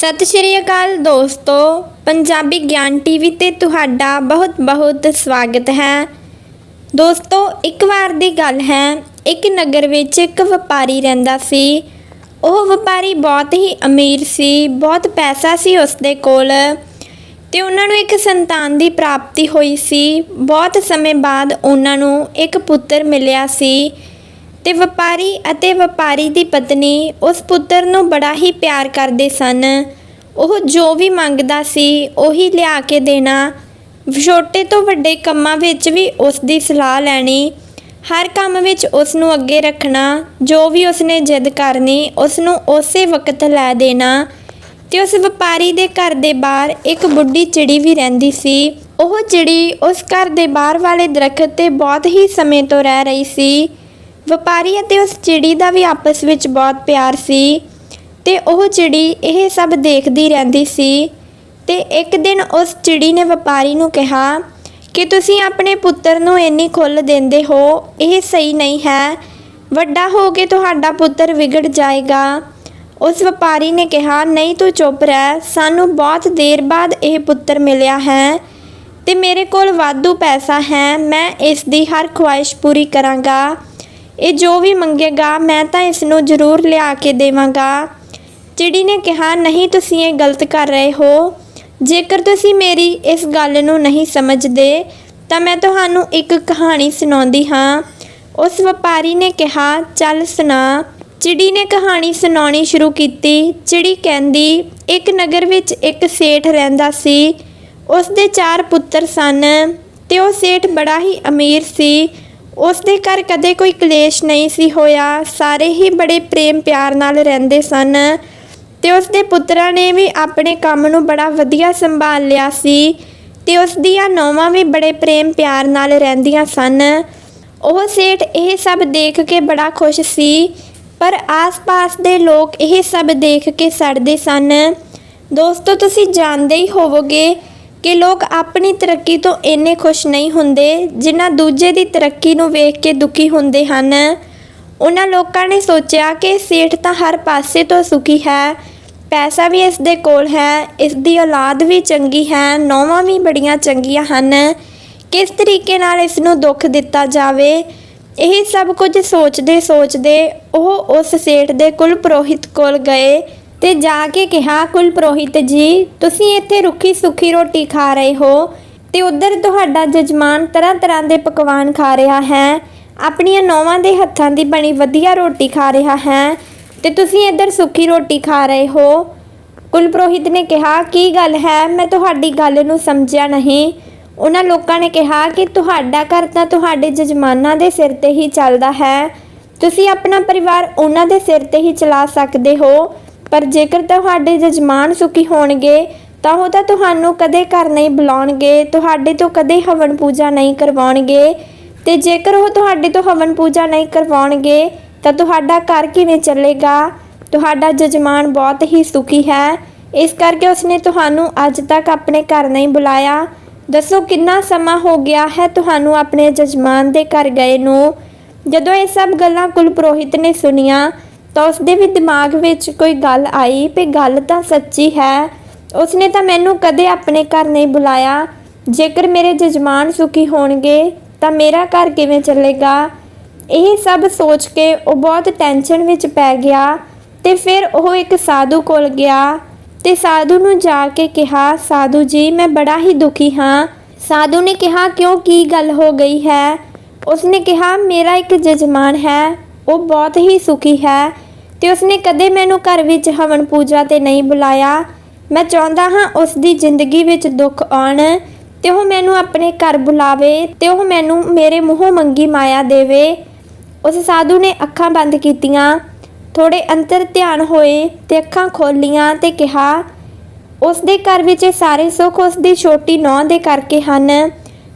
ਸਤਿ ਸ਼੍ਰੀ ਅਕਾਲ ਦੋਸਤੋ, ਪੰਜਾਬੀ ਗਿਆਨ ਟੀਵੀ ਤੇ ਤੁਹਾਡਾ ਬਹੁਤ-ਬਹੁਤ ਸਵਾਗਤ ਹੈ। ਦੋਸਤੋ, ਇੱਕ ਵਾਰ ਦੀ ਗੱਲ ਹੈ, ਇੱਕ ਨਗਰ ਵਿੱਚ ਇੱਕ ਵਪਾਰੀ ਰਹਿੰਦਾ ਸੀ। ਉਹ ਵਪਾਰੀ ਬਹੁਤ ਹੀ ਅਮੀਰ ਸੀ, ਬਹੁਤ ਪੈਸਾ ਸੀ ਉਸ ਦੇ ਕੋਲ ਤੇ ਉਹਨਾਂ ਨੂੰ ਇੱਕ ਸੰਤਾਨ ਦੀ ਪ੍ਰਾਪਤੀ ਹੋਈ ਸੀ। ਬਹੁਤ ਸਮੇਂ ਬਾਅਦ ਉਹਨਾਂ ਨੂੰ ਇੱਕ ਪੁੱਤਰ ਮਿਲਿਆ ਸੀ। ਤੇ ਵਪਾਰੀ ਅਤੇ ਵਪਾਰੀ ਦੀ ਪਤਨੀ ਉਸ ਪੁੱਤਰ ਨੂੰ ਬੜਾ ਹੀ ਪਿਆਰ ਕਰਦੇ ਸਨ। ਉਹ ਜੋ ਵੀ ਮੰਗਦਾ ਸੀ, ਉਹੀ ਲਿਆ ਕੇ ਦੇਣਾ। ਛੋਟੇ ਤੋਂ ਵੱਡੇ ਕੰਮਾਂ ਵਿੱਚ ਵੀ ਉਸ ਦੀ ਸਲਾਹ ਲੈਣੀ। ਹਰ ਕੰਮ ਵਿੱਚ ਉਸ ਨੂੰ ਅੱਗੇ ਰੱਖਣਾ। ਜੋ ਵੀ ਉਸਨੇ ਜਿੱਦ ਕਰਨੀ, ਉਸ ਨੂੰ ਉਸੇ ਵਕਤ ਲੈ ਦੇਣਾ। ਤੇ ਉਸ ਵਪਾਰੀ ਦੇ ਘਰ ਦੇ ਬਾਹਰ ਇੱਕ ਬੁੱਢੀ ਚਿੜੀ ਵੀ ਰਹਿੰਦੀ ਸੀ। ਉਹ ਚਿੜੀ ਉਸ ਘਰ ਦੇ ਬਾਹਰ ਵਾਲੇ ਦਰਖਤ ਤੇ ਬਹੁਤ ਹੀ ਸਮੇਂ ਤੋਂ ਰਹਿ ਰਹੀ ਸੀ। ਵਪਾਰੀ ਅਤੇ ਉਸ ਚਿੜੀ ਦਾ ਵੀ ਆਪਸ ਵਿੱਚ ਬਹੁਤ ਪਿਆਰ ਸੀ ਤੇ ਉਹ ਚਿੜੀ ਇਹ ਸਭ ਦੇਖਦੀ ਰਹਿੰਦੀ ਸੀ ਤੇ ਇੱਕ ਦਿਨ ਉਸ ਚਿੜੀ ਨੇ ਵਪਾਰੀ ਨੂੰ ਕਿਹਾ ਕਿ ਤੁਸੀਂ ਆਪਣੇ ਪੁੱਤਰ ਨੂੰ ਇੰਨੀ ਖੁੱਲ ਦਿੰਦੇ ਹੋ, ਇਹ ਸਹੀ ਨਹੀਂ ਹੈ। ਵੱਡਾ ਹੋ ਕੇ ਤੁਹਾਡਾ ਪੁੱਤਰ ਵਿਗੜ ਜਾਏਗਾ। ਉਸ ਵਪਾਰੀ ਨੇ ਕਿਹਾ, ਨਹੀਂ, ਤੂੰ ਚੁੱਪ ਰਹਿ। ਸਾਨੂੰ ਬਹੁਤ ਦੇਰ ਬਾਅਦ ਇਹ ਪੁੱਤਰ ਮਿਲਿਆ ਹੈ ਤੇ ਮੇਰੇ ਕੋਲ ਵਾਧੂ ਪੈਸਾ ਹੈ। ਮੈਂ ਇਸ ਦੀ ਹਰ ਖੁਆਇਸ਼ ਪੂਰੀ ਕਰਾਂਗਾ। ਇਹ ਜੋ ਵੀ ਮੰਗੇਗਾ, ਮੈਂ ਤਾਂ ਇਸ ਨੂੰ ਜ਼ਰੂਰ ਲਿਆ ਕੇ ਦੇਵਾਂਗਾ। ਚਿੜੀ ਨੇ ਕਿਹਾ, ਨਹੀਂ, ਤੁਸੀਂ ਇਹ ਗਲਤ ਕਰ ਰਹੇ ਹੋ। ਜੇਕਰ ਤੁਸੀਂ ਮੇਰੀ ਇਸ ਗੱਲ ਨੂੰ ਨਹੀਂ ਸਮਝਦੇ, ਤਾਂ ਮੈਂ ਤੁਹਾਨੂੰ ਇੱਕ ਕਹਾਣੀ ਸੁਣਾਉਂਦੀ ਹਾਂ। ਉਸ ਵਪਾਰੀ ਨੇ ਕਿਹਾ, ਚੱਲ ਸੁਣਾ। ਚਿੜੀ ਨੇ ਕਹਾਣੀ ਸੁਣਾਉਣੀ ਸ਼ੁਰੂ ਕੀਤੀ। ਚਿੜੀ ਕਹਿੰਦੀ, ਇੱਕ ਨਗਰ ਵਿੱਚ ਇੱਕ ਸੇਠ ਰਹਿੰਦਾ ਸੀ। ਉਸ ਦੇ ਚਾਰ ਪੁੱਤਰ ਸਨ ਤੇ ਉਹ ਸੇਠ ਬੜਾ ਹੀ ਅਮੀਰ ਸੀ। ਉਸ ਦੇ ਘਰ ਕਦੇ ਕੋਈ ਕਲੇਸ਼ ਨਹੀਂ ਸੀ ਹੋਇਆ। ਸਾਰੇ ਹੀ ਬੜੇ ਪ੍ਰੇਮ ਪਿਆਰ ਨਾਲ ਰਹਿੰਦੇ ਸਨ ਤੇ ਉਸ ਦੇ ਪੁੱਤਰਾਂ ਨੇ ਵੀ ਆਪਣੇ ਕੰਮ ਨੂੰ ਬੜਾ ਵਧੀਆ ਸੰਭਾਲ ਲਿਆ ਸੀ ਤੇ ਉਸ ਦੀਆਂ ਨੌਵਾਂ ਵੀ ਬੜੇ ਪ੍ਰੇਮ ਪਿਆਰ ਨਾਲ ਰਹਿੰਦੀਆਂ ਸਨ। ਉਹ ਸੇਠ ਇਹ ਸਭ ਦੇਖ ਕੇ ਬੜਾ ਖੁਸ਼ ਸੀ, ਪਰ ਆਸ-ਪਾਸ ਦੇ ਲੋਕ ਇਹ ਸਭ ਦੇਖ ਕੇ ਸੜਦੇ ਸਨ। ਦੋਸਤੋ, ਤੁਸੀਂ ਜਾਣਦੇ ਹੀ ਹੋਵੋਗੇ ਕਿ ਲੋਕ ਆਪਣੀ ਤਰੱਕੀ ਤੋਂ ਇੰਨੇ ਖੁਸ਼ ਨਹੀਂ ਹੁੰਦੇ, ਜਿਨ੍ਹਾਂ ਦੂਜੇ ਦੀ ਤਰੱਕੀ ਨੂੰ ਵੇਖ ਕੇ ਦੁਖੀ ਹੁੰਦੇ ਹਨ। ਉਹਨਾਂ ਲੋਕਾਂ ਨੇ ਸੋਚਿਆ ਕਿ ਸੇਠ ਤਾਂ ਹਰ ਪਾਸੇ ਤੋਂ ਸੁਖੀ ਹੈ, ਪੈਸਾ ਵੀ ਇਸ ਦੇ ਕੋਲ ਹੈ, ਇਸ ਦੀ ਔਲਾਦ ਵੀ ਚੰਗੀ ਹੈ, ਨੌਵਾਂ ਵੀ ਬੜੀਆਂ ਚੰਗੀਆਂ ਹਨ। ਕਿਸ ਤਰੀਕੇ ਨਾਲ ਇਸ ਨੂੰ ਦੁੱਖ ਦਿੱਤਾ ਜਾਵੇ? ਇਹ ਸਭ ਕੁਝ ਸੋਚਦੇ ਸੋਚਦੇ ਉਹ ਉਸ ਸੇਠ ਦੇ ਕੁਲ ਪੁਰੋਹਿਤ ਕੋਲ ਗਏ। ਤੇ ਜਾ ਕੇ ਕਿਹਾ, ਕੁਲ ਪੁਰੋਹਿਤ ਜੀ, ਤੁਸੀਂ ਇੱਥੇ ਰੁੱਖੀ ਸੁੱਖੀ ਰੋਟੀ ਖਾ ਰਹੇ ਹੋ ਤੇ ਉਧਰ ਤੁਹਾਡਾ ਜਜਮਾਨ ਤਰ੍ਹਾਂ ਤਰ੍ਹਾਂ ਦੇ ਪਕਵਾਨ ਖਾ ਰਿਹਾ ਹੈ। ਆਪਣੀਆਂ ਨੌਵਾਂ ਦੇ ਹੱਥਾਂ ਦੀ ਬਣੀ ਵਧੀਆ ਰੋਟੀ ਖਾ ਰਿਹਾ ਹੈ ਤੇ ਤੁਸੀਂ ਇੱਧਰ ਸੁੱਕੀ ਰੋਟੀ ਖਾ ਰਹੇ ਹੋ। ਕੁਲਪਰੋਹਿਤ ਨੇ ਕਿਹਾ, ਕੀ ਗੱਲ ਹੈ? ਮੈਂ ਤੁਹਾਡੀ ਗੱਲ ਨੂੰ ਸਮਝਿਆ ਨਹੀਂ। ਉਹਨਾਂ ਲੋਕਾਂ ਨੇ ਕਿਹਾ ਕਿ ਤੁਹਾਡਾ ਘਰ ਤਾਂ ਤੁਹਾਡੇ ਜਜਮਾਨਾਂ ਦੇ ਸਿਰ ਤੇ ਹੀ ਚੱਲਦਾ ਹੈ। ਤੁਸੀਂ ਆਪਣਾ ਪਰਿਵਾਰ ਉਹਨਾਂ ਦੇ ਸਿਰ ਤੇ ਹੀ ਚਲਾ ਸਕਦੇ ਹੋ। ਪਰ ਜੇਕਰ ਤੁਹਾਡੇ ਜਜਮਾਨ ਸੁਖੀ ਹੋਣਗੇ, ਤਾਂ ਉਹ ਤਾਂ ਤੁਹਾਨੂੰ ਕਦੇ ਘਰ ਨਹੀਂ ਬੁਲਾਉਣਗੇ, ਤੁਹਾਡੇ ਤੋਂ ਕਦੇ ਹਵਨ ਪੂਜਾ ਨਹੀਂ ਕਰਵਾਉਣਗੇ। ਤੇ ਜੇਕਰ ਉਹ ਤੁਹਾਡੇ ਤੋਂ ਹਵਨ ਪੂਜਾ ਨਹੀਂ ਕਰਵਾਉਣਗੇ, ਤਾਂ ਤੁਹਾਡਾ ਘਰ ਕਿਵੇਂ ਚੱਲੇਗਾ? ਤੁਹਾਡਾ ਜਜਮਾਨ ਬਹੁਤ ਹੀ ਸੁਖੀ ਹੈ। ਇਸ ਕਰਕੇ ਉਸਨੇ ਤੁਹਾਨੂੰ ਅੱਜ ਤੱਕ ਆਪਣੇ ਘਰ ਨਹੀਂ ਬੁਲਾਇਆ। ਦੱਸੋ ਕਿੰਨਾ ਸਮਾਂ ਹੋ ਗਿਆ ਹੈ ਤੁਹਾਨੂੰ ਆਪਣੇ ਜਜਮਾਨ ਦੇ ਘਰ ਗਏ ਨੂੰ? ਜਦੋਂ ਇਹ ਸਭ ਗੱਲਾਂ ਕੁਲਪੁਰੋਹਿਤ ਨੇ ਸੁਣੀਆਂ ਤਾਂ ਉਸਦੇ ਵੀ ਦਿਮਾਗ ਵਿੱਚ ਕੋਈ ਗੱਲ ਆਈ ਵੀ ਗੱਲ ਤਾਂ ਸੱਚੀ ਹੈ। ਉਸਨੇ ਤਾਂ ਮੈਨੂੰ ਕਦੇ ਆਪਣੇ ਘਰ ਨਹੀਂ ਬੁਲਾਇਆ। ਜੇਕਰ ਮੇਰੇ ਜਜਮਾਨ ਸੁਖੀ ਹੋਣਗੇ, ਤਾਂ ਮੇਰਾ ਘਰ ਕਿਵੇਂ ਚੱਲੇਗਾ? ਇਹ ਸਭ ਸੋਚ ਕੇ ਉਹ ਬਹੁਤ ਟੈਨਸ਼ਨ ਵਿੱਚ ਪੈ ਗਿਆ ਤੇ ਫਿਰ ਉਹ ਇੱਕ ਸਾਧੂ ਕੋਲ ਗਿਆ ਤੇ ਸਾਧੂ ਨੂੰ ਜਾ ਕੇ ਕਿਹਾ, ਸਾਧੂ ਜੀ, ਮੈਂ ਬੜਾ ਹੀ ਦੁਖੀ ਹਾਂ। ਸਾਧੂ ਨੇ ਕਿਹਾ, ਕਿਉਂ ਕੀ ਗੱਲ ਹੋ ਗਈ ਹੈ? ਉਸਨੇ ਕਿਹਾ, ਮੇਰਾ ਇੱਕ ਜਜਮਾਨ ਹੈ। ਉਹ ਬਹੁਤ ਹੀ ਸੁਖੀ ਹੈ ਤੇ ਉਸਨੇ ਕਦੇ ਮੈਨੂੰ ਘਰ ਵਿੱਚ ਹਵਨ ਪੂਜਾ ਤੇ ਨਹੀਂ ਬੁਲਾਇਆ। ਮੈਂ ਚਾਹੁੰਦਾ ਹਾਂ ਉਸ ਦੀ ਜ਼ਿੰਦਗੀ ਵਿੱਚ ਦੁੱਖ ਆਉਣ ਤੇ ਉਹ ਮੈਨੂੰ ਆਪਣੇ ਘਰ ਬੁਲਾਵੇ ਤੇ ਉਹ ਮੈਨੂੰ ਮੇਰੇ ਮੂੰਹੋਂ ਮੰਗੀ ਮਾਇਆ ਦੇਵੇ। ਉਸ ਸਾਧੂ ਨੇ ਅੱਖਾਂ ਬੰਦ ਕੀਤੀਆਂ ਥੋੜੇ ਅੰਤਰ ਧਿਆਨ ਹੋਏ ਤੇ ਅੱਖਾਂ ਖੋਲੀਆਂ ਤੇ ਕਿਹਾ ਉਸ ਦੇ ਘਰ ਵਿੱਚ ਇਹ ਸਾਰੇ ਸੁੱਖ ਉਸ ਦੀ ਛੋਟੀ ਨੌਂ ਦੇ ਕਰਕੇ ਹਨ।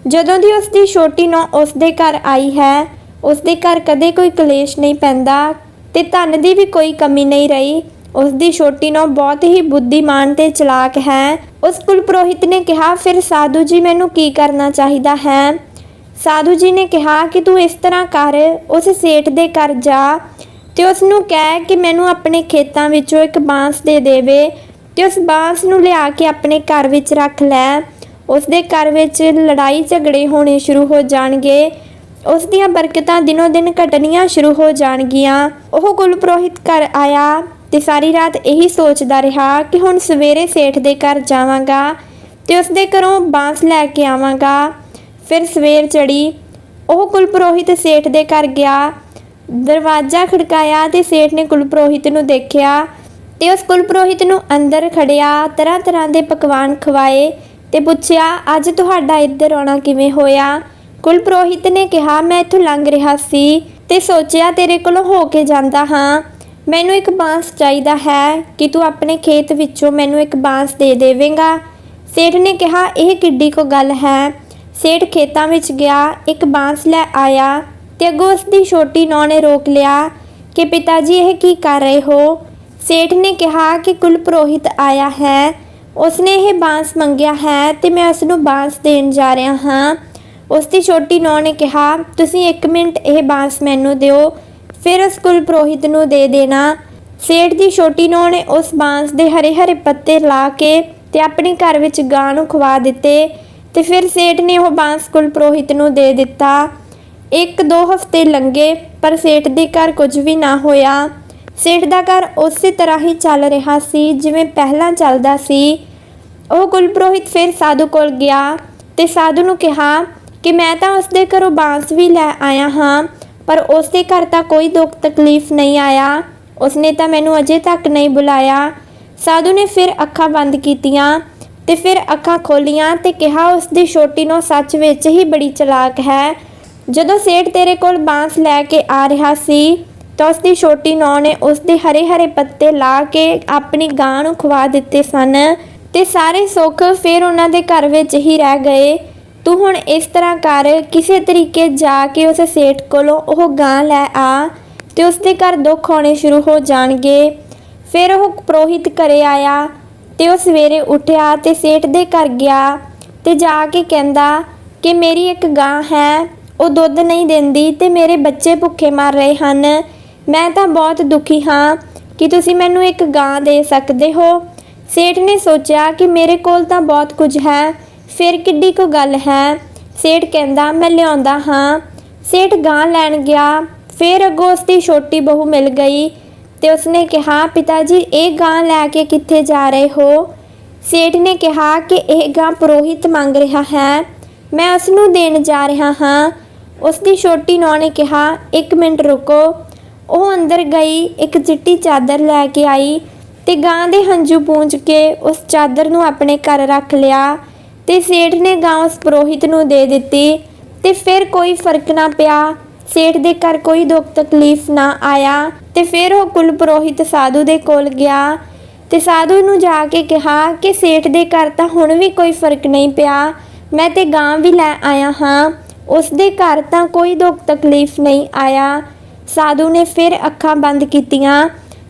ਜਦੋਂ ਦੀ ਉਸ ਦੀ ਛੋਟੀ ਨੌਂ ਉਸ ਦੇ ਘਰ ਆਈ ਹੈ ਉਸ ਦੇ ਘਰ ਕਦੇ ਕੋਈ ਕਲੇਸ਼ ਨਹੀਂ ਪੈਂਦਾ ਤੇ ਧਨ ਦੀ ਵੀ ਕੋਈ ਕਮੀ ਨਹੀਂ ਰਹੀ। ਉਸ ਦੀ ਛੋਟੀ ਨੂੰ ਬਹੁਤ ਹੀ ਬੁੱਧੀਮਾਨ ਤੇ ਚਲਾਕ ਹੈ। ਉਸ ਕੁਲ ਪੁਰੋਹਿਤ ਨੇ ਕਿਹਾ, ਫਿਰ ਸਾਧੂ ਜੀ, ਮੈਨੂੰ ਕੀ ਕਰਨਾ ਚਾਹੀਦਾ ਹੈ? ਸਾਧੂ ਜੀ ਨੇ ਕਿਹਾ ਕਿ ਤੂੰ ਇਸ ਤਰ੍ਹਾਂ ਕਰ, ਉਸ ਸੇਠ ਦੇ ਘਰ ਜਾ ਤੇ ਉਸ ਨੂੰ ਕਹਿ ਕਿ ਮੈਨੂੰ ਆਪਣੇ ਖੇਤਾਂ ਵਿੱਚੋਂ ਇੱਕ ਬਾਂਸ ਦੇ ਦੇਵੇ ਤੇ ਉਸ ਬਾਂਸ ਨੂੰ ਲਿਆ ਕੇ ਆਪਣੇ ਘਰ ਵਿੱਚ ਰੱਖ ਲੈ। ਉਸ ਦੇ ਘਰ ਵਿੱਚ ਲੜਾਈ ਝਗੜੇ ਹੋਣੇ ਸ਼ੁਰੂ ਹੋ ਜਾਣਗੇ। ਉਸ ਦੀਆਂ ਬਰਕਤਾਂ ਦਿਨੋ ਦਿਨ ਘਟਣੀਆਂ ਸ਼ੁਰੂ ਹੋ ਜਾਣਗੀਆਂ। ਉਹ ਕੁਲਪ੍ਰੋਹਿਤ ਘਰ ਆਇਆ ਤੇ ਸਾਰੀ ਰਾਤ ਇਹੀ ਸੋਚਦਾ ਰਿਹਾ ਕਿ ਹੁਣ ਸਵੇਰੇ ਸੇਠ ਦੇ ਘਰ ਜਾਵਾਂਗਾ ਤੇ ਉਸ ਦੇ ਘਰੋਂ ਬਾਂਸ ਲੈ ਕੇ ਆਵਾਂਗਾ। ਫਿਰ ਸਵੇਰ ਚੜੀ ਉਹ ਕੁਲਪ੍ਰੋਹਿਤ ਸੇਠ ਦੇ ਘਰ ਗਿਆ। ਦਰਵਾਜ਼ਾ ਖੜਕਾਇਆ ਤੇ ਸੇਠ ਨੇ ਕੁਲਪ੍ਰੋਹਿਤ ਨੂੰ ਦੇਖਿਆ ਤੇ ਉਸ ਕੁਲਪ੍ਰੋਹਿਤ ਨੂੰ ਅੰਦਰ ਖੜਿਆ ਤਰ੍ਹਾਂ ਤਰ੍ਹਾਂ ਦੇ ਪਕਵਾਨ ਖਵਾਏ ਤੇ ਪੁੱਛਿਆ, ਅੱਜ ਤੁਹਾਡਾ ਇੱਧਰ ਆਉਣਾ ਕਿਵੇਂ ਹੋਇਆ? ਕੁਲਪ੍ਰੋਹਿਤ ਨੇ ਕਿਹਾ, ਮੈਂ ਇੱਥੋਂ ਲੰਘ ਰਿਹਾ ਸੀ ਤੇ ਸੋਚਿਆ ਤੇਰੇ ਕੋਲੋਂ ਹੋ ਕੇ ਜਾਂਦਾ ਹਾਂ। ਮੈਨੂੰ ਇੱਕ ਬਾਂਸ ਚਾਹੀਦਾ ਹੈ ਕਿ ਤੂੰ ਆਪਣੇ ਖੇਤ ਵਿੱਚੋਂ ਮੈਨੂੰ ਇੱਕ ਬਾਂਸ ਦੇ ਦੇਵੇਂਗਾ। ਸੇਠ ਨੇ ਕਿਹਾ, ਇਹ ਕਿੱਡੀ ਕੋ ਗੱਲ ਹੈ। ਸੇਠ ਖੇਤਾਂ ਵਿੱਚ ਗਿਆ, ਇੱਕ ਬਾਂਸ ਲੈ ਆਇਆ ਤੇ ਅੱਗੋਂ ਉਸ ਦੀ ਛੋਟੀ ਨੌਂ ਨੇ ਰੋਕ ਲਿਆ ਕਿ ਪਿਤਾ ਜੀ ਇਹ ਕੀ ਕਰ ਰਹੇ ਹੋ? ਸੇਠ ਨੇ ਕਿਹਾ ਕਿ ਕੁਲਪ੍ਰੋਹਿਤ ਆਇਆ ਹੈ। ਉਸਨੇ ਇਹ ਬਾਂਸ ਮੰਗਿਆ ਹੈ ਤੇ ਮੈਂ ਉਸ ਨੂੰ ਬਾਂਸ ਦੇਣ ਜਾ ਰਿਹਾ ਹਾਂ। ਉਸ ਦੀ ਛੋਟੀ ਨੌਂ ਨੇ ਕਿਹਾ, ਤੁਸੀਂ 1 ਮਿੰਟ ਇਹ ਬਾਂਸ ਮੈਨੂੰ ਦਿਓ, ਫਿਰ ਉਸ ਕੁਲਪ੍ਰੋਹਿਤ ਨੂੰ ਦੇ ਦੇਣਾ। ਸੇਠ ਦੀ ਛੋਟੀ ਨੌਂ ਨੇ ਉਸ ਬਾਂਸ ਦੇ ਹਰੇ ਹਰੇ ਪੱਤੇ ਲਾ ਕੇ ਤੇ ਆਪਣੇ ਘਰ ਵਿੱਚ ਗਾਂ ਨੂੰ ਖਵਾ ਦਿੱਤੇ ਤੇ ਫਿਰ ਸੇਠ ਨੇ ਉਹ ਬਾਂਸ ਕੁਲਪ੍ਰੋਹਿਤ ਨੂੰ ਦੇ ਦਿੱਤਾ। ਇੱਕ ਦੋ ਹਫ਼ਤੇ ਲੰਘੇ, ਪਰ ਸੇਠ ਦੇ ਘਰ ਕੁਝ ਵੀ ਨਾ ਹੋਇਆ। ਸੇਠ ਦਾ ਘਰ ਉਸੇ ਤਰ੍ਹਾਂ ਹੀ ਚੱਲ ਰਿਹਾ ਸੀ, ਜਿਵੇਂ ਪਹਿਲਾਂ ਚੱਲਦਾ ਸੀ। ਉਹ ਕੁਲਪ੍ਰੋਹਿਤ ਫਿਰ ਸਾਧੂ ਕੋਲ ਗਿਆ ਤੇ ਸਾਧੂ ਨੂੰ ਕਿਹਾ ਕਿ ਮੈਂ ਤਾਂ ਉਸ ਦੇ ਘਰੋਂ ਬਾਂਸ ਵੀ ਲੈ ਆਇਆ ਹਾਂ, ਪਰ ਉਸ ਦੇ ਘਰ ਤਾਂ ਕੋਈ ਦੁੱਖ ਤਕਲੀਫ ਨਹੀਂ ਆਇਆ। ਉਸਨੇ ਤਾਂ ਮੈਨੂੰ ਅਜੇ ਤੱਕ ਨਹੀਂ ਬੁਲਾਇਆ। ਸਾਧੂ ਨੇ ਫਿਰ ਅੱਖਾਂ ਬੰਦ ਕੀਤੀਆਂ ਤੇ ਫਿਰ ਅੱਖਾਂ ਖੋਲੀਆਂ ਤੇ ਕਿਹਾ ਉਸ ਦੀ ਛੋਟੀ ਨੂੰ ਸੱਚ ਵਿੱਚ ਹੀ ਬੜੀ ਚਲਾਕ ਹੈ। ਜਦੋਂ ਸੇਠ ਤੇਰੇ ਕੋਲ ਬਾਂਸ ਲੈ ਕੇ ਆ ਰਿਹਾ ਸੀ, ਤਾਂ ਉਸ ਦੀ ਛੋਟੀ ਨੌ ਨੇ ਉਸ ਦੇ ਹਰੇ ਹਰੇ ਪੱਤੇ ਲਾ ਕੇ ਆਪਣੀ ਗਾਂ ਨੂੰ ਖਵਾ ਦਿੱਤੇ ਸਨ ਤੇ ਸਾਰੇ ਸੁੱਖ ਫਿਰ ਉਹਨਾਂ ਦੇ ਘਰ ਵਿੱਚ ਹੀ ਰਹਿ ਗਏ। ਤੂੰ ਹੁਣ ਇਸ ਤਰ੍ਹਾਂ ਕਰ, ਕਿਸੇ ਤਰੀਕੇ ਜਾ ਕੇ ਉਸ ਸੇਠ ਕੋਲੋਂ ਉਹ ਗਾਂ ਲੈ ਆ ਤੇ ਉਸ ਦੇ ਘਰ ਦੁੱਖ ਹੋਣੇ ਸ਼ੁਰੂ ਹੋ ਜਾਣਗੇ। ਫਿਰ ਉਹ ਪ੍ਰੋਹਿਤ ਘਰੇ ਆਇਆ ਤੇ ਉਹ ਸਵੇਰੇ ਉੱਠਿਆ ਤੇ ਸੇਠ ਦੇ ਘਰ ਗਿਆ ਤੇ ਜਾ ਕੇ ਕਹਿੰਦਾ ਕਿ ਮੇਰੀ ਇੱਕ ਗਾਂ ਹੈ, ਉਹ ਦੁੱਧ ਨਹੀਂ ਦਿੰਦੀ ਤੇ ਮੇਰੇ ਬੱਚੇ ਭੁੱਖੇ ਮਰ ਰਹੇ ਹਨ। ਮੈਂ ਤਾਂ ਬਹੁਤ ਦੁਖੀ ਹਾਂ ਕਿ ਤੁਸੀਂ ਮੈਨੂੰ ਇੱਕ ਗਾਂ ਦੇ ਸਕਦੇ ਹੋ। ਸੇਠ ਨੇ ਸੋਚਿਆ ਕਿ ਮੇਰੇ ਕੋਲ ਤਾਂ ਬਹੁਤ ਕੁਝ ਹੈ ਫਿਰ ਕਿੱਡੀ ਕੋ ਗੱਲ ਹੈ। ਸੇਠ ਕਹਿੰਦਾ, ਮੈਂ ਲਿਆਉਂਦਾ ਹਾਂ। ਸੇਠ ਗਾਂ ਲੈਣ ਗਿਆ। ਫਿਰ ਅੱਗੋਂ ਉਸ ਦੀ ਛੋਟੀ ਬਹੂ ਮਿਲ ਗਈ ਤੇ ਉਸਨੇ ਕਿਹਾ ਪਿਤਾ ਜੀ ਇਹ ਗਾਂ ਲੈ ਕੇ ਕਿੱਥੇ ਜਾ ਰਹੇ ਹੋ? ਸੇਠ ਨੇ ਕਿਹਾ ਕਿ ਇਹ ਗਾਂ ਪੁਰੋਹਿਤ ਮੰਗ ਰਿਹਾ ਹੈ। ਮੈਂ ਉਸ ਨੂੰ ਦੇਣ ਜਾ ਰਿਹਾ ਹਾਂ। ਉਸ ਦੀ ਛੋਟੀ ਨੌਂ ਨੇ ਕਿਹਾ, ਇੱਕ ਮਿੰਟ ਰੁਕੋ। ਉਹ ਅੰਦਰ ਗਈ, ਇੱਕ ਚਿੱਟੀ ਚਾਦਰ ਲੈ ਕੇ ਆਈ ਤੇ ਗਾਂ ਦੇ ਹੰਝੂ ਪੂੰਝ ਕੇ ਉਸ ਚਾਦਰ ਨੂੰ ਆਪਣੇ ਘਰ ਰੱਖ ਲਿਆ। ਤੇ ਸੇਠ ਨੇ ਗਾਂ ਉਸ ਪੁਰੋਹਿਤ ਨੂੰ ਦੇ ਦਿੱਤੀ ਤੇ ਫਿਰ ਕੋਈ ਫ਼ਰਕ ਨਾ ਪਿਆ। ਸੇਠ ਦੇ ਘਰ ਕੋਈ ਦੁੱਖ ਤਕਲੀਫ ਨਾ ਆਇਆ ਤੇ ਫਿਰ ਉਹ ਕੁਲ ਪ੍ਰੋਹਿਤ ਸਾਧੂ ਦੇ ਕੋਲ ਗਿਆ ਤੇ ਸਾਧੂ ਨੂੰ ਜਾ ਕੇ ਕਿਹਾ ਕਿ ਸੇਠ ਦੇ ਘਰ ਤਾਂ ਹੁਣ ਵੀ ਕੋਈ ਫ਼ਰਕ ਨਹੀਂ ਪਿਆ, ਮੈਂ ਤੇ ਗਾਂ ਵੀ ਲੈ ਆਇਆ ਹਾਂ। ਉਸ ਦੇ ਘਰ ਤਾਂ ਕੋਈ ਦੁੱਖ ਤਕਲੀਫ ਨਹੀਂ ਆਇਆ। ਸਾਧੂ ਨੇ ਫਿਰ ਅੱਖਾਂ ਬੰਦ ਕੀਤੀਆਂ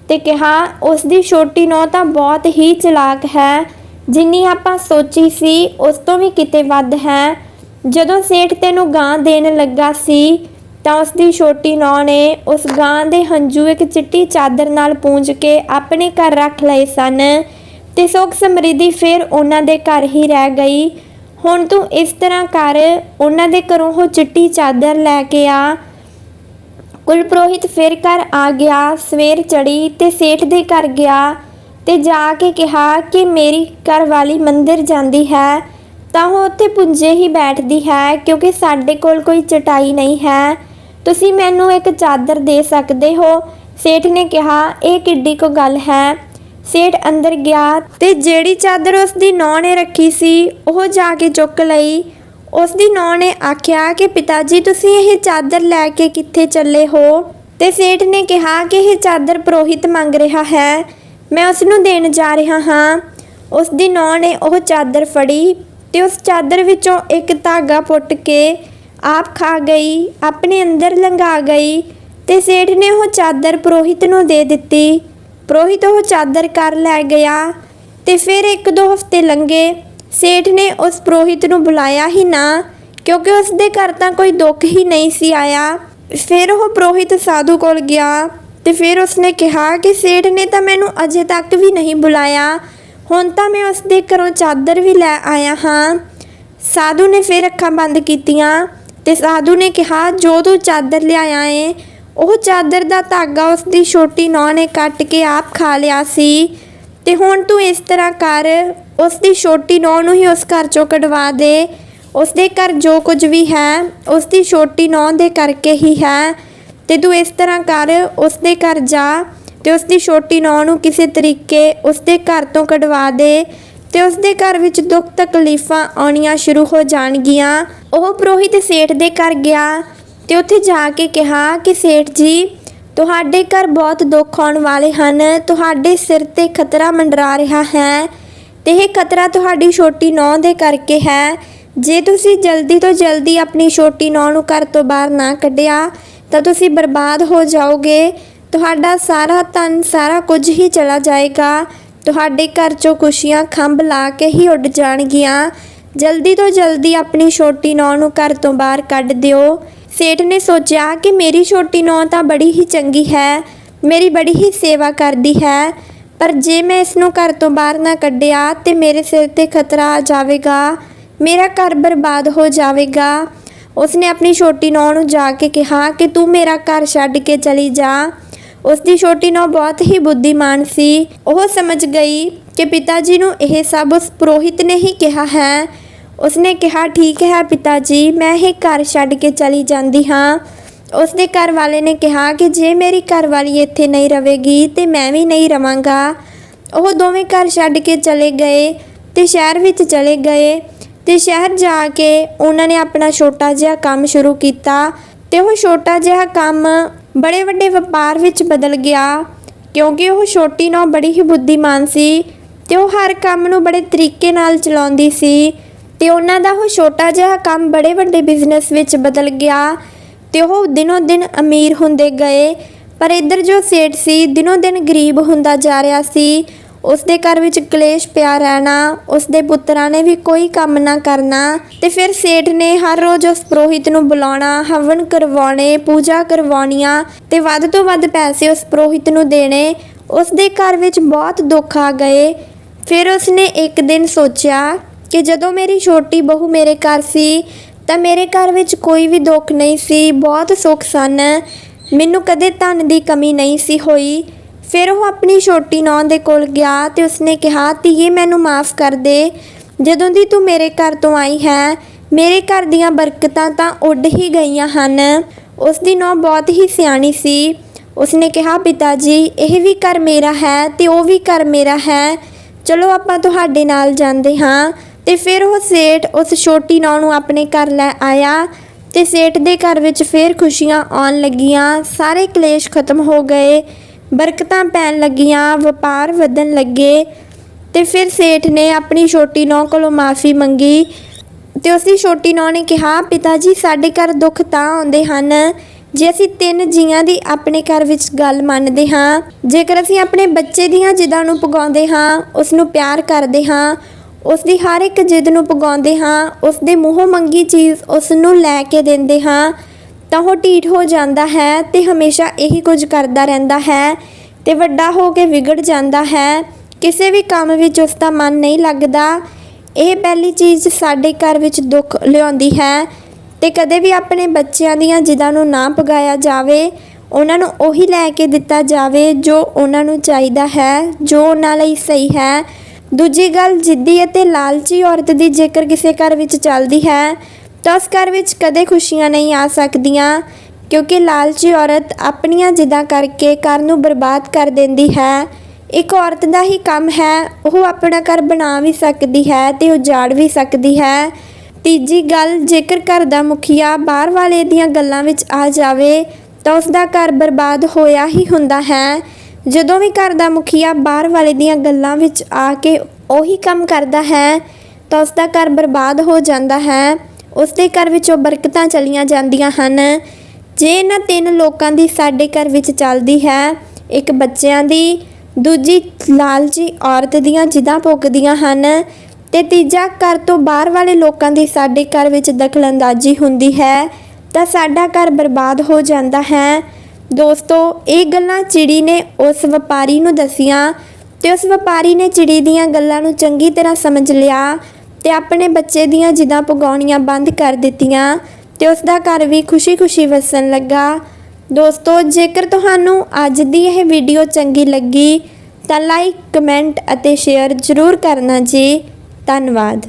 ਤੇ ਕਿਹਾ, ਉਸ ਦੀ ਛੋਟੀ ਨੌ ਤਾਂ ਬਹੁਤ ਹੀ ਚਲਾਕ ਹੈ। ਜਿੰਨੀ ਆਪਾਂ ਸੋਚੀ ਸੀ, ਉਸ ਤੋਂ ਵੀ ਕਿਤੇ ਵੱਧ ਹੈ। ਜਦੋਂ ਸੇਠ ਤੈਨੂੰ ਗਾਂ ਦੇਣ ਲੱਗਾ ਸੀ, ਤਾਂ ਉਸ ਦੀ ਛੋਟੀ ਨੌ ਨੇ ਉਸ ਗਾਂ ਦੇ ਹੰਝੂ ਇੱਕ ਚਿੱਟੀ ਚਾਦਰ ਨਾਲ ਪੂੰਝ ਕੇ ਆਪਣੇ ਘਰ ਰੱਖ ਲਏ ਸਨ ਤੇ ਸੁੱਖ ਸਮਰਿੱਧੀ ਫਿਰ ਉਹਨਾਂ ਦੇ ਘਰ ਹੀ ਰਹਿ ਗਈ। ਹੁਣ ਤੂੰ ਇਸ ਤਰ੍ਹਾਂ ਕਰ, ਉਹਨਾਂ ਦੇ ਘਰੋਂ ਉਹ ਚਿੱਟੀ ਚਾਦਰ ਲੈ ਕੇ ਆ। ਕੁਲਪ੍ਰੋਹਿਤ ਫਿਰ ਘਰ ਆ ਗਿਆ, ਸਵੇਰ ਚੜੀ ਤੇ ਸੇਠ ਦੇ ਘਰ ਗਿਆ। ਤੇ ਜਾ ਕੇ ਕਿਹਾ ਕਿ ਮੇਰੀ ਘਰਵਾਲੀ ਮੰਦਿਰ ਜਾਂਦੀ ਹੈ, ਤਾਂ ਉਹ ਉੱਥੇ ਪੁੰਜੇ ਹੀ ਬੈਠਦੀ ਹੈ ਕਿਉਂਕਿ ਸਾਡੇ ਕੋਲ ਕੋਈ ਚਟਾਈ ਨਹੀਂ ਹੈ। ਤੁਸੀਂ ਮੈਨੂੰ ਇੱਕ ਚਾਦਰ ਦੇ ਸਕਦੇ ਹੋ? ਸੇਠ ਨੇ ਕਿਹਾ, ਇਹ ਕਿੱਡੀ ਕੋ ਗੱਲ ਹੈ। ਸੇਠ ਅੰਦਰ ਗਿਆ ਤੇ ਜਿਹੜੀ ਚਾਦਰ ਉਸ ਦੀ ਨੌਂ ਨੇ ਰੱਖੀ ਸੀ, ਉਹ ਜਾ ਕੇ ਚੁੱਕ ਲਈ। ਉਸ ਦੀ ਨੌਂ ਨੇ ਆਖਿਆ ਕਿ ਪਿਤਾ ਜੀ ਤੁਸੀਂ ਇਹ ਚਾਦਰ ਲੈ ਕੇ ਕਿੱਥੇ ਚੱਲੇ ਹੋ? ਤੇ ਸੇਠ ਨੇ ਕਿਹਾ ਕਿ ਇਹ ਚਾਦਰ ਪ੍ਰੋਹਿਤ ਮੰਗ ਰਿਹਾ ਹੈ। ਮੈਂ ਉਸ ਨੂੰ ਦੇਣ ਜਾ ਰਿਹਾ ਹਾਂ। ਉਸ ਦੀ ਨੌਂ ਨੇ ਉਹ ਚਾਦਰ ਫੜੀ ਤੇ ਉਸ ਚਾਦਰ ਵਿੱਚੋਂ ਇੱਕ ਧਾਗਾ ਪੁੱਟ ਕੇ ਆਪ ਖਾ ਗਈ, ਆਪਣੇ ਅੰਦਰ ਲੰਘਾ ਗਈ ਤੇ ਸੇਠ ਨੇ ਉਹ ਚਾਦਰ ਪ੍ਰੋਹਿਤ ਨੂੰ ਦੇ ਦਿੱਤੀ। ਪ੍ਰੋਹਿਤ ਉਹ ਚਾਦਰ ਕਰ ਲੈ ਗਿਆ ਤੇ ਫਿਰ ਇੱਕ ਦੋ ਹਫ਼ਤੇ ਲੰਘੇ। ਸੇਠ ਨੇ ਉਸ ਪ੍ਰੋਹਿਤ ਨੂੰ ਬੁਲਾਇਆ ਹੀ ਨਾ, ਕਿਉਂਕਿ ਉਸ ਦੇ ਘਰ ਤਾਂ ਕੋਈ ਦੁੱਖ ਹੀ ਨਹੀਂ ਸੀ ਆਇਆ। ਫਿਰ ਉਹ ਪ੍ਰੋਹਿਤ ਸਾਧੂ ਕੋਲ ਗਿਆ। ਤੇ ਫਿਰ ਉਸਨੇ ਕਿਹਾ ਕਿ ਸੇਠ ਨੇ ਤਾਂ ਮੈਨੂੰ ਅਜੇ ਤੱਕ ਵੀ ਨਹੀਂ ਬੁਲਾਇਆ। ਹੁਣ ਤਾਂ ਮੈਂ ਉਸ ਦੇ ਘਰੋਂ ਚਾਦਰ ਵੀ ਲੈ ਆਇਆ ਹਾਂ। ਸਾਧੂ ਨੇ ਫਿਰ ਅੱਖਾਂ ਬੰਦ ਕੀਤੀਆਂ ਤੇ ਸਾਧੂ ਨੇ ਕਿਹਾ, ਜੋ ਤੂੰ ਚਾਦਰ ਲਿਆਇਆ ਏ, ਉਹ ਚਾਦਰ ਦਾ ਧਾਗਾ ਉਸ ਦੀ ਛੋਟੀ ਨੌਂ ਨੇ ਕੱਟ ਕੇ ਆਪ ਖਾ ਲਿਆ ਸੀ। ਤੇ ਹੁਣ ਤੂੰ ਇਸ ਤਰ੍ਹਾਂ ਕਰ ਉਸ ਦੀ ਛੋਟੀ ਨੌਂ ਨੂੰ ਹੀ ਉਸ ਘਰ ਚੋਂ ਕਢਵਾ ਦੇ। ਉਸ ਦੇ ਘਰ ਜੋ ਕੁਝ ਵੀ ਹੈ ਉਸ ਦੀ ਛੋਟੀ ਨੌਂ ਦੇ ਕਰਕੇ ਹੀ ਹੈ। ਤੇ ਤੂੰ ਇਸ ਤਰ੍ਹਾਂ ਕਰ ਉਸ ਦੇ ਘਰ ਜਾ ਤੇ ਉਸ ਦੀ ਛੋਟੀ ਨੌਂ ਨੂੰ ਕਿਸੇ ਤਰੀਕੇ ਉਸ ਦੇ ਘਰ ਤੋਂ ਕਢਵਾ ਦੇ ਤੇ ਉਸ ਦੇ ਘਰ ਵਿੱਚ ਦੁੱਖ ਤਕਲੀਫਾਂ ਆਉਣੀਆਂ ਸ਼ੁਰੂ ਹੋ ਜਾਣਗੀਆਂ। ਉਹ ਪ੍ਰੋਹਿਤ ਸੇਠ ਦੇ ਘਰ ਗਿਆ ਤੇ ਉੱਥੇ ਜਾ ਕੇ ਕਿਹਾ ਕਿ ਸੇਠ ਜੀ, ਤੁਹਾਡੇ ਘਰ ਬਹੁਤ ਦੁੱਖ ਆਉਣ ਵਾਲੇ ਹਨ, ਤੁਹਾਡੇ ਸਿਰ ਤੇ ਖਤਰਾ ਮੰਡਰਾ ਰਿਹਾ ਹੈ ਤੇ ਇਹ ਖਤਰਾ ਤੁਹਾਡੀ ਛੋਟੀ ਨੌਂ ਦੇ ਕਰਕੇ ਹੈ। ਜੇ ਤੁਸੀਂ ਜਲਦੀ ਤੋਂ ਜਲਦੀ ਆਪਣੀ ਛੋਟੀ ਨੌਂ ਨੂੰ ਘਰ ਤੋਂ ਬਾਹਰ ਨਾ ਕੱਢਿਆ ਤਾਂ ਤੁਸੀਂ ਬਰਬਾਦ ਹੋ ਜਾਓਗੇ। ਤੁਹਾਡਾ ਸਾਰਾ ਧਨ, ਸਾਰਾ ਕੁਝ ਹੀ ਚਲਾ ਜਾਏਗਾ। ਤੁਹਾਡੇ ਘਰ ਚੋਂ ਖੁਸ਼ੀਆਂ ਖੰਭ ਲਾ ਕੇ ਹੀ ਉੱਡ ਜਾਣਗੀਆਂ। ਜਲਦੀ ਤੋਂ ਜਲਦੀ ਆਪਣੀ ਛੋਟੀ ਨੌਂ ਨੂੰ ਘਰ ਤੋਂ ਬਾਹਰ ਕੱਢ ਦਿਓ। ਸੇਠ ਨੇ ਸੋਚਿਆ ਕਿ ਮੇਰੀ ਛੋਟੀ ਨੌਂ ਤਾਂ ਬੜੀ ਹੀ ਚੰਗੀ ਹੈ, ਮੇਰੀ ਬੜੀ ਹੀ ਸੇਵਾ ਕਰਦੀ ਹੈ। ਪਰ ਜੇ ਮੈਂ ਇਸ ਨੂੰ ਘਰ ਤੋਂ ਬਾਹਰ ਨਾ ਕੱਢਿਆ ਤੇ ਮੇਰੇ ਸਿਰ ਤੇ ਖਤਰਾ ਆ ਜਾਵੇਗਾ, ਮੇਰਾ ਘਰ ਬਰਬਾਦ ਹੋ ਜਾਵੇਗਾ। ਉਸਨੇ ਆਪਣੀ ਛੋਟੀ ਨੌਂ ਨੂੰ ਜਾ ਕੇ ਕਿਹਾ ਕਿ ਤੂੰ ਮੇਰਾ ਘਰ ਛੱਡ ਕੇ ਚਲੀ ਜਾ। ਉਸ ਦੀ ਛੋਟੀ ਨੌਂ ਬਹੁਤ ਹੀ ਬੁੱਧੀਮਾਨ ਸੀ। ਉਹ ਸਮਝ ਗਈ ਕਿ ਪਿਤਾ ਜੀ ਨੂੰ ਇਹ ਸਭ ਉਸ ਪੁਰੋਹਿਤ ਨੇ ਹੀ ਕਿਹਾ ਹੈ। ਉਸਨੇ ਕਿਹਾ, ਠੀਕ ਹੈ ਪਿਤਾ ਜੀ ਮੈਂ ਇਹ ਘਰ ਛੱਡ ਕੇ ਚਲੀ ਜਾਂਦੀ ਹਾਂ। ਉਸ ਦੇ ਘਰ ਵਾਲੇ ਨੇ ਕਿਹਾ ਕਿ ਜੇ ਮੇਰੀ ਘਰ ਵਾਲੀ ਇੱਥੇ ਨਹੀਂ ਰਵੇਗੀ ਤੇ ਮੈਂ ਵੀ ਨਹੀਂ ਰਵਾਂਗਾ। ਉਹ ਦੋਵੇਂ ਘਰ ਛੱਡ ਕੇ ਚਲੇ ਗਏ ਤੇ ਸ਼ਹਿਰ ਵਿੱਚ ਚਲੇ ਗਏ। ਤੇ ਸ਼ਹਿਰ ਜਾ ਕੇ ਉਹਨਾਂ ਨੇ ਆਪਣਾ ਛੋਟਾ ਜਿਹਾ ਕੰਮ ਸ਼ੁਰੂ ਕੀਤਾ ਤੇ ਉਹ ਛੋਟਾ ਜਿਹਾ ਕੰਮ ਬੜੇ ਵੱਡੇ ਵਪਾਰ ਵਿੱਚ ਬਦਲ ਗਿਆ, ਕਿਉਂਕਿ ਉਹ ਛੋਟੀ ਨੌ ਬੜੀ ਹੀ ਬੁੱਧੀਮਾਨ ਸੀ ਤੇ ਉਹ ਹਰ ਕੰਮ ਨੂੰ ਬੜੇ ਤਰੀਕੇ ਨਾਲ ਚਲਾਉਂਦੀ ਸੀ ਤੇ ਉਹਨਾਂ ਦਾ ਉਹ ਛੋਟਾ ਜਿਹਾ ਕੰਮ ਬੜੇ ਵੱਡੇ ਬਿਜ਼ਨਸ ਵਿੱਚ ਬਦਲ ਗਿਆ ਤੇ ਉਹ ਦਿਨੋਂ ਦਿਨ ਅਮੀਰ ਹੁੰਦੇ ਗਏ, ਪਰ ਇੱਧਰ ਜੋ ਸੇਠ ਸੀ, ਦਿਨੋਂ ਦਿਨ ਗਰੀਬ ਹੁੰਦਾ ਜਾ ਰਿਹਾ ਸੀ ਉਸ ਦੇ ਘਰ ਵਿੱਚ ਕਲੇਸ਼ ਪਿਆ ਰਹਿਣਾ ਉਸ ਦੇ ਪੁੱਤਰਾਂ ਨੇ ਵੀ ਕੋਈ ਕੰਮ ਨਾ ਕਰਨਾ ਤੇ ਫਿਰ ਸੇਠ ਨੇ ਹਰ ਰੋਜ਼ ਉਸ ਪ੍ਰੋਹਿਤ ਨੂੰ ਬੁਲਾਉਣਾ, ਹਵਨ ਕਰਵਾਉਣੇ, ਪੂਜਾ ਕਰਵਾਉਣੀਆਂ ਤੇ ਵੱਧ ਤੋਂ ਵੱਧ ਪੈਸੇ ਉਸ ਪ੍ਰੋਹਿਤ ਨੂੰ ਦੇਣੇ। ਉਸ ਦੇ ਘਰ ਵਿੱਚ ਬਹੁਤ ਦੁੱਖ ਆ ਗਏ। ਫਿਰ ਉਸਨੇ ਇੱਕ ਦਿਨ ਸੋਚਿਆ ਕਿ ਜਦੋਂ ਮੇਰੀ ਛੋਟੀ ਬਹੂ ਮੇਰੇ ਘਰ ਸੀ, ਤਾਂ ਮੇਰੇ ਘਰ ਵਿੱਚ ਕੋਈ ਵੀ ਦੁੱਖ ਨਹੀਂ ਸੀ, ਬਹੁਤ ਸੁੱਖ ਸਨ। ਮੈਨੂੰ ਕਦੇ ਧਨ ਦੀ ਕਮੀ ਨਹੀਂ ਸੀ ਹੋਈ। ਫਿਰ ਉਹ ਆਪਣੀ ਛੋਟੀ ਨੌਂ ਦੇ ਕੋਲ ਗਿਆ ਤੇ ਉਸਨੇ ਕਿਹਾ, ਧੀਏ, ਮੈਨੂੰ ਮਾਫ ਕਰ ਦੇ। ਜਦੋਂ ਦੀ ਤੂੰ ਮੇਰੇ ਘਰ ਤੋਂ ਆਈ ਹੈ, ਮੇਰੇ ਘਰ ਦੀਆਂ ਬਰਕਤਾਂ ਤਾਂ ਉੱਡ ਹੀ ਗਈਆਂ ਹਨ। ਉਸ ਦੀ ਨੌਂ ਬਹੁਤ ਹੀ ਸਿਆਣੀ ਸੀ। ਉਸਨੇ ਕਿਹਾ, ਪਿਤਾ ਜੀ, ਇਹ ਵੀ ਘਰ ਮੇਰਾ ਹੈ ਤੇ ਉਹ ਵੀ ਘਰ ਮੇਰਾ ਹੈ। ਚਲੋ, ਆਪਾਂ ਤੁਹਾਡੇ ਨਾਲ ਜਾਂਦੇ ਹਾਂ। ਤੇ ਫਿਰ ਉਹ ਸੇਠ ਉਸ ਛੋਟੀ ਨੌਂ ਨੂੰ ਆਪਣੇ ਘਰ ਲੈ ਆਇਆ ਤੇ ਸੇਠ ਦੇ ਘਰ ਵਿੱਚ ਫਿਰ ਖੁਸ਼ੀਆਂ ਆਉਣ ਲੱਗੀਆਂ। ਸਾਰੇ ਕਲੇਸ਼ ਖਤਮ ਹੋ ਗਏ। ਬਰਕਤਾਂ ਪੈਣ ਲੱਗੀਆਂ, ਵਪਾਰ ਵਧਣ ਲੱਗੇ ਤੇ ਫਿਰ ਸੇਠ ਨੇ ਆਪਣੀ ਛੋਟੀ ਨੌਂ ਕੋਲੋਂ ਮਾਫੀ ਮੰਗੀ ਤੇ ਉਸ ਦੀ ਛੋਟੀ ਨੌਂ ਨੇ ਕਿਹਾ ਪਿਤਾ ਜੀ ਸਾਡੇ ਘਰ ਦੁੱਖ ਤਾਂ ਆਉਂਦੇ ਹਨ, ਜੇ ਅਸੀਂ ਤਿੰਨ ਜੀਆਂ ਦੀ ਆਪਣੇ ਘਰ ਵਿੱਚ ਗੱਲ ਮੰਨਦੇ ਹਾਂ, ਜੇਕਰ ਅਸੀਂ ਆਪਣੇ ਬੱਚੇ ਦੀਆਂ ਜਿੱਦਾਂ ਨੂੰ ਪਗਾਉਂਦੇ ਹਾਂ, ਉਸ ਨੂੰ ਪਿਆਰ ਕਰਦੇ ਹਾਂ, ਉਸ ਦੀ ਹਰ ਇੱਕ ਜਿੱਦ ਨੂੰ ਪਗਾਉਂਦੇ ਹਾਂ, ਉਸ ਦੇ ਮੂੰਹੋਂ ਮੰਗੀ ਚੀਜ਼ ਉਸ ਨੂੰ ਲੈ ਕੇ ਦਿੰਦੇ ਹਾਂ ਤਾਂ ਉਹ ਢੀਠ ਹੋ ਜਾਂਦਾ ਹੈ ਤੇ ਹਮੇਸ਼ਾ ਇਹੀ ਕੁਝ ਕਰਦਾ ਰਹਿੰਦਾ ਹੈ ਤੇ ਵੱਡਾ ਹੋ ਕੇ ਵਿਗੜ ਜਾਂਦਾ ਹੈ। ਕਿਸੇ ਵੀ ਕੰਮ ਵਿੱਚ ਉਸ ਦਾ ਮਨ ਨਹੀਂ ਲੱਗਦਾ। ਇਹ ਪਹਿਲੀ ਚੀਜ਼ ਸਾਡੇ ਘਰ ਵਿੱਚ ਦੁੱਖ ਲਿਆਉਂਦੀ ਹੈ ਤੇ ਕਦੇ ਵੀ ਆਪਣੇ ਬੱਚਿਆਂ ਦੀਆਂ ਜਿੱਦਾਂ ਨੂੰ ਨਾ ਪਗਾਇਆ ਜਾਵੇ, ਉਹਨਾਂ ਨੂੰ ਉਹੀ ਲੈ ਕੇ ਦਿੱਤਾ ਜਾਵੇ ਜੋ ਉਹਨਾਂ ਨੂੰ ਚਾਹੀਦਾ ਹੈ, ਜੋ ਉਹਨਾਂ ਲਈ ਸਹੀ ਹੈ। ਦੂਜੀ ਗੱਲ, ਜਿੱਦੀ ਅਤੇ ਲਾਲਚੀ ਔਰਤ ਦੀ ਜੇਕਰ ਕਿਸੇ ਘਰ ਵਿੱਚ ਚੱਲਦੀ ਹੈ ਤਾਂ ਉਸ ਘਰ ਵਿੱਚ ਕਦੇ ਖੁਸ਼ੀਆਂ ਨਹੀਂ ਆ ਸਕਦੀਆਂ, ਕਿਉਂਕਿ ਲਾਲਚੀ ਔਰਤ ਆਪਣੀਆਂ ਜਿੱਦਾਂ ਕਰਕੇ ਘਰ ਨੂੰ ਬਰਬਾਦ ਕਰ ਦਿੰਦੀ ਹੈ। ਇੱਕ ਔਰਤ ਦਾ ਹੀ ਕੰਮ ਹੈ, ਉਹ ਆਪਣਾ ਘਰ ਬਣਾ ਵੀ ਸਕਦੀ ਹੈ ਤੇ ਉਜਾੜ ਵੀ ਸਕਦੀ ਹੈ। ਤੀਜੀ ਗੱਲ, ਜੇਕਰ ਘਰ ਦਾ ਮੁਖੀਆ ਬਾਹਰ ਵਾਲੇ ਦੀਆਂ ਗੱਲਾਂ ਵਿੱਚ ਆ ਜਾਵੇ, ਤਾਂ ਉਸ ਦਾ ਘਰ ਬਰਬਾਦ ਹੋਇਆ ਹੀ ਹੁੰਦਾ ਹੈ। ਜਦੋਂ ਵੀ ਘਰ ਦਾ ਮੁਖੀਆ ਬਾਹਰ ਵਾਲੇ ਦੀਆਂ ਗੱਲਾਂ ਵਿੱਚ ਆ ਕੇ ਉਹੀ ਕੰਮ ਕਰਦਾ ਹੈ, ਤਾਂ ਉਸ ਦਾ ਘਰ ਬਰਬਾਦ ਹੋ ਜਾਂਦਾ ਹੈ। ਉਸ ਦੇ ਘਰ ਵਿੱਚੋਂ ਬਰਕਤਾਂ ਚਲੀਆਂ ਜਾਂਦੀਆਂ ਹਨ। ਜੇ ਇਹਨਾਂ ਤਿੰਨ ਲੋਕਾਂ ਦੀ ਸਾਡੇ ਘਰ ਵਿੱਚ ਚੱਲਦੀ ਹੈ, ਇੱਕ ਬੱਚਿਆਂ ਦੀ, ਦੂਜੀ ਲਾਲਚੀ ਔਰਤ ਦੀਆਂ ਜਿੱਦਾਂ ਭੁਗਦੀਆਂ ਹਨ ਤੇ ਤੀਜਾ ਘਰ ਤੋਂ ਬਾਹਰ ਵਾਲੇ ਲੋਕਾਂ ਦੀ ਸਾਡੇ ਘਰ ਵਿੱਚ ਦਖਲਅੰਦਾਜ਼ੀ ਹੁੰਦੀ ਹੈ, ਤਾਂ ਸਾਡਾ ਘਰ ਬਰਬਾਦ ਹੋ ਜਾਂਦਾ ਹੈ। ਦੋਸਤੋ, ਇਹ ਗੱਲਾਂ ਚਿੜੀ ਨੇ ਉਸ ਵਪਾਰੀ ਨੂੰ ਦਸੀਆਂ ਤੇ ਉਸ ਵਪਾਰੀ ਨੇ ਚਿੜੀ ਦੀਆਂ ਗੱਲਾਂ ਨੂੰ ਚੰਗੀ ਤਰ੍ਹਾਂ ਸਮਝ ਲਿਆ ਤੇ ਆਪਣੇ ਬੱਚੇ ਦੀਆਂ ਜਿੱਦਾਂ ਪਗਾਉਣੀਆਂ ਬੰਦ ਕਰ ਦਿੱਤੀਆਂ ਤੇ ਉਸ ਦਾ ਘਰ ਵੀ ਖੁਸ਼ੀ-ਖੁਸ਼ੀ ਵਸਣ ਲੱਗਾ। ਦੋਸਤੋ, ਜੇਕਰ ਤੁਹਾਨੂੰ ਅੱਜ ਦੀ ਇਹ ਵੀਡੀਓ ਚੰਗੀ ਲੱਗੀ, ਤਾਂ ਲਾਈਕ ਕਮੈਂਟ ਅਤੇ ਸ਼ੇਅਰ ਜ਼ਰੂਰ ਕਰਨਾ ਜੀ। ਧੰਨਵਾਦ।